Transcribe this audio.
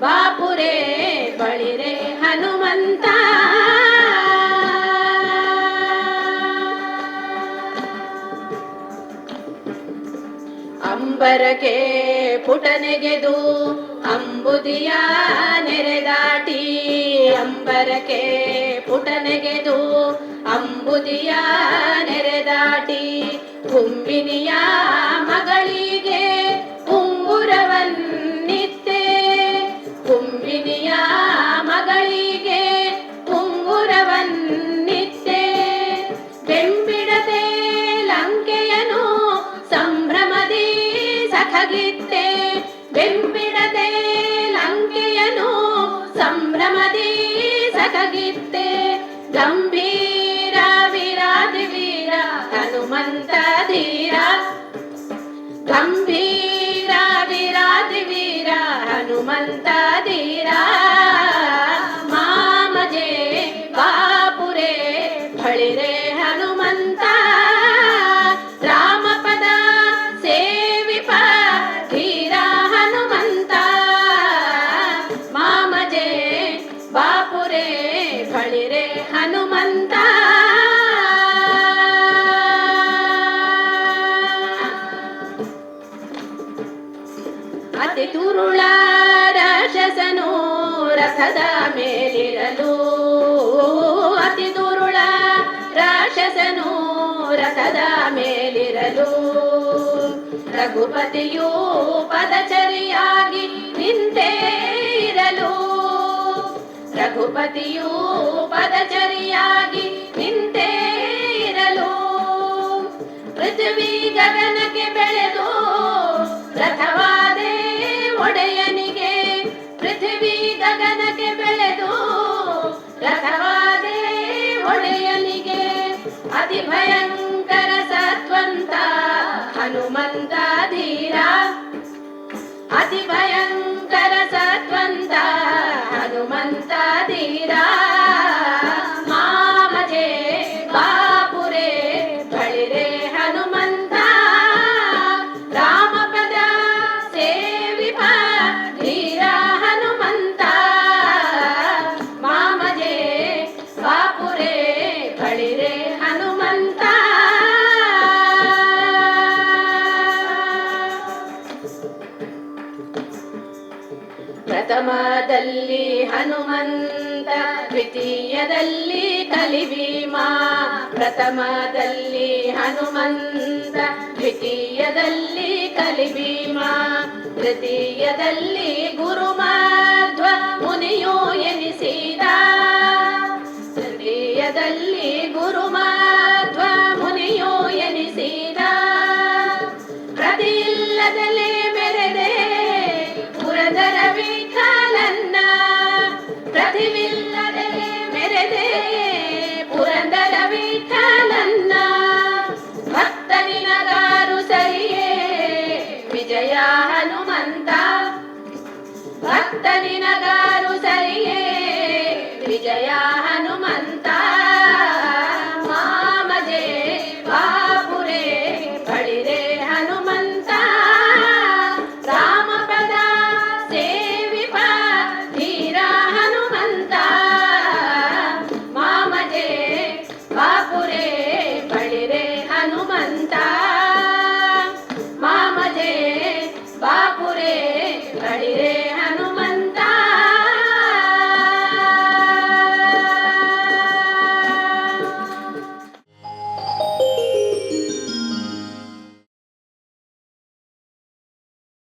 ಬಾಪುರೇ ಬಳಿರೆ ಹನುಮಂತ. ಅಂಬರಕೆ ಪುಟನೆಗೆದು ಅಂಬುದಿಯ ನೆರೆದಾಟಿ ಅಂಬರಕೆ ಪುಟನೆಗೆದು ಅಂಬುದಿಯ ನೆರೆದಾಟಿ ಕುಂಬಿನಿಯ ಮಗಳಿಗೆ ಸಖಗಿತ್ತೆ ಗಂಭೀರ ವಿರಾದಿ ವೀರ ಹನುಮಂತ ಧೀರ ಗಂಭೀರ ವಿರಾದಿ ವೀರ ಹನುಮಂತ ಧೀರ ಮಾಮಜೆ ಬಾಪುರೆ ಬಳಿರೆ ಅತಿ ತುರುಳ ರಾಕ್ಷಸನು ರಥದ ಮೇಲಿರಲು. ಅತಿ ತುರುಳ ರಾಕ್ಷಸನು ರಥದ ಮೇಲಿರಲು. ರಘುಪತಿಯು ಪದಚರಿಯಾಗಿ ನಿಂತೇ ಇರಲು. ರಘುಪತಿಯು ಪದಚರಿಯಾಗಿ ನಿಂತೇ ಅತಿ ಭಯಂಕರ ಸತ್ವಂತ ಹನುಮಂತ ಧೀರ ಅತಿ ಭಯಂಕರ ಪ್ರಥಮದಲ್ಲಿ ಹನುಮಂತ ದ್ವಿತೀಯದಲ್ಲಿ ಕಲಿಭೀಮ. ಪ್ರಥಮದಲ್ಲಿ ಹನುಮಂತ ದ್ವಿತೀಯದಲ್ಲಿ ಕಲಿಭೀಮ. ತೃತೀಯದಲ್ಲಿ ಗುರುಮಾಧ್ವ జయ హనుమంత. భక్త నినగా